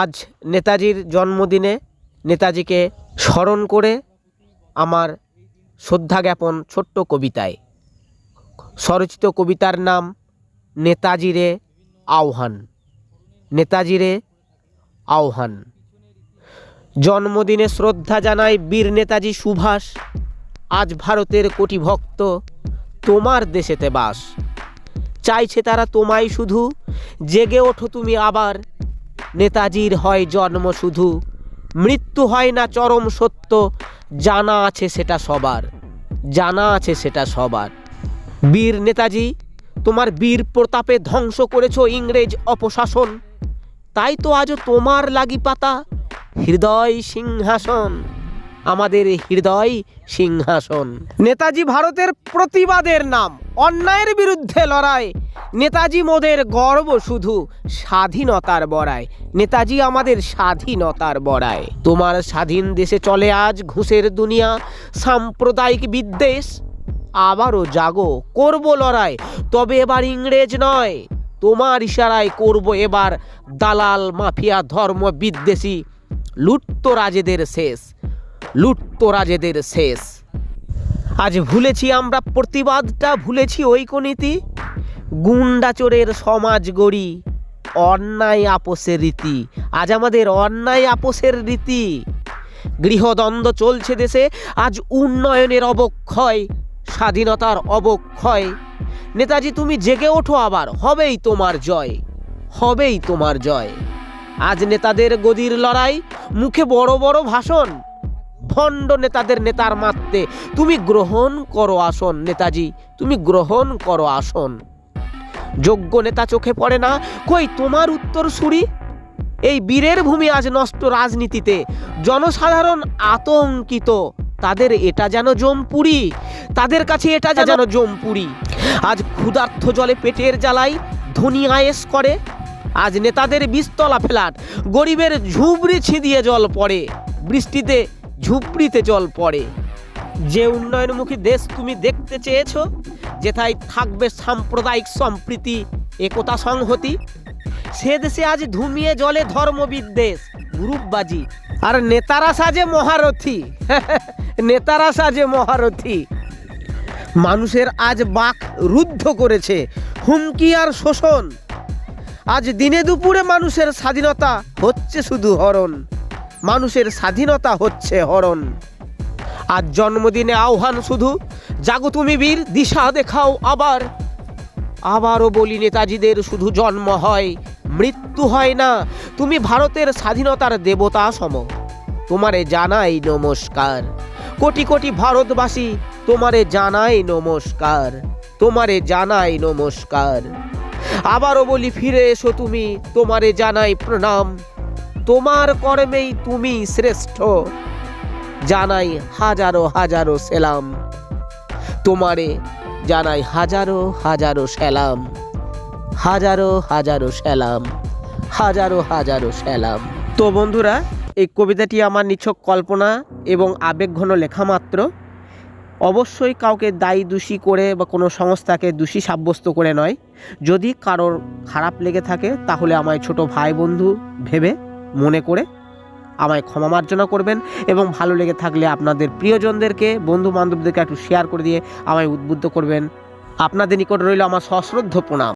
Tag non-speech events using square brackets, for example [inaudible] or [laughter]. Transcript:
আজ নেতাজির জন্মদিনে নেতাজিকে স্মরণ করে আমার শ্রদ্ধা জ্ঞাপন ছোট্ট কবিতায়। স্বরচিত কবিতার নাম নেতাজিরে আহ্বান নেতাজিরে আহ্বান জন্মদিনে শ্রদ্ধা জানায় বীর নেতাজি সুভাষ, আজ ভারতের কোটি ভক্ত তোমার দেশেতে বাস। চাইছে তারা তোমায় শুধু, জেগে ওঠো তুমি আবার নেতাজির হয় জন্ম শুধু। মৃত্যু হয় না চরম সত্য, জানা আছে সেটা সবার, জানা আছে সেটা সবার। বীর নেতাজি, তোমার বীর প্রতাপে ধ্বংস করেছ ইংরেজ অপশাসন। তাই তো আজও তোমার লাগি পাতা, হৃদয় সিংহাসন। আমাদের হৃদয় সিংহাসন। নেতাজি ভারতের প্রতিবাদের নাম, অন্যায়ের বিরুদ্ধে লড়াই। নেতাজি মোদের গর্ব শুধু স্বাধীনতার বড়ায় নেতাজি আমাদের স্বাধীনতার বড়ায় তোমার স্বাধীন দেশে চলে আজ ঘুষের দুনিয়া, সাম্প্রদায়িক বিদ্বেষ। আবারও জাগো, করব লড়াই, তবে এবার ইংরেজ নয়। তোমার ইশারায় করব এবার দালাল মাফিয়া ধর্ম বিদ্বেষী লুট্ত রাজেদের শেষ। লুট্ত রাজেদের শেষ। আজ ভুলেছি আমরা প্রতিবাদটা, ভুলেছি ঐকনীতি। গুন্ডা চোরের সমাজ গড়ি, অন্যায় আপোষের রীতি। আজ আমাদের অন্যায় আপোষের রীতি। গৃহদ্বন্দ্ব চলছে দেশে, আজ উন্নয়নের অবক্ষয়, স্বাধীনতার অবক্ষয়। নেতাজি, তুমি জেগে ওঠো আবার, হবেই তোমার জয়, হবেই তোমার জয়। আজ নেতাদের গদির লড়াই, মুখে বড় বড় ভাষণ। ভণ্ড নেতাদের নেতার মারতে। তুমি গ্রহণ করো আসন নেতাজি তুমি গ্রহণ করো আসন। যোগ্য নেতা চোখে পড়ে না কই তোমার উত্তর সুরি? এই বীরের ভূমি আজ নষ্ট রাজনীতিতে। জনসাধারণ আতঙ্কিত। তাদের এটা যেন জমপুরি। তাদের কাছে এটা যেন জমপুরি। আজ ক্ষুধার্থ জলে পেটের জ্বালাই ধনী আয়েস করে। আজ নেতাদের বিস্তলা ফেলাট গরিবের ঝুবড়ি ছিদিয়ে জল পড়ে। বৃষ্টিতে ঝুপড়িতে জল পড়ে। যে উন্নয়নমুখী দেশ তুমি দেখতে চেয়েছো, যেথায় থাকবে সাম্প্রদায়িক সম্প্রীতি, একতা সংহতি, সে দেশে আজ ধুমিয়ে জলে ধর্মবিদ্বেষ গ্রুপবাজি আর নেতারা সাজে মহারথী, [laughs] নেতারা সাজে মহারথী। মানুষের আজ বাক রুদ্ধ করেছে, হুমকি আর শোষণ। আজ দিনে দুপুরে মানুষের স্বাধীনতা হচ্ছে শুধু হরণ। মানুষের স্বাধীনতা হচ্ছে হরণ। আজ জন্মদিনে আহ্বান শুধু, জাগো তুমি বীর, দিশা দেখাও আবার। আবারও বলি নেতাজিদের, শুধু জন্ম হয়, মৃত্যু হয় না, তুমি ভারতের স্বাধীনতার দেবতা সম। তোমারে জানাই নমস্কার। কোটি কোটি ভারতবাসী, তোমারে জানাই নমস্কার। তোমারে জানাই নমস্কার। আবারও বলি, ফিরে এসো তুমি, তোমারে জানাই প্রণাম। তোমার কর্মেই তুমি শ্রেষ্ঠ। জানাই হাজারো হাজারো সেলাম। তোমারে জানাই হাজারো হাজারো সেলাম। হাজারো হাজারো সেলাম। হাজারো হাজারো সেলাম। তো বন্ধুরা, এই কবিতাটি আমার নিছক কল্পনা এবং আবেগঘন লেখা মাত্র। অবশ্যই কাউকে দায়ী দোষী করে বা কোনো সংস্থাকে দোষী সাব্যস্ত করে নয়। যদি কারোর খারাপ লেগে থাকে, তাহলে আমায় ছোট ভাই বন্ধু ভেবে মনে করে আমায় ক্ষমা মার্জনা করবেন এবং ভালো লেগে থাকলে আপনাদের প্রিয়জনদেরকে বন্ধু বান্ধবদেরকে একটু শেয়ার করে দিয়ে আমায় উদ্বুদ্ধ করবেন। আপনাদের নিকট রইল আমার সশ্রদ্ধ প্রণাম।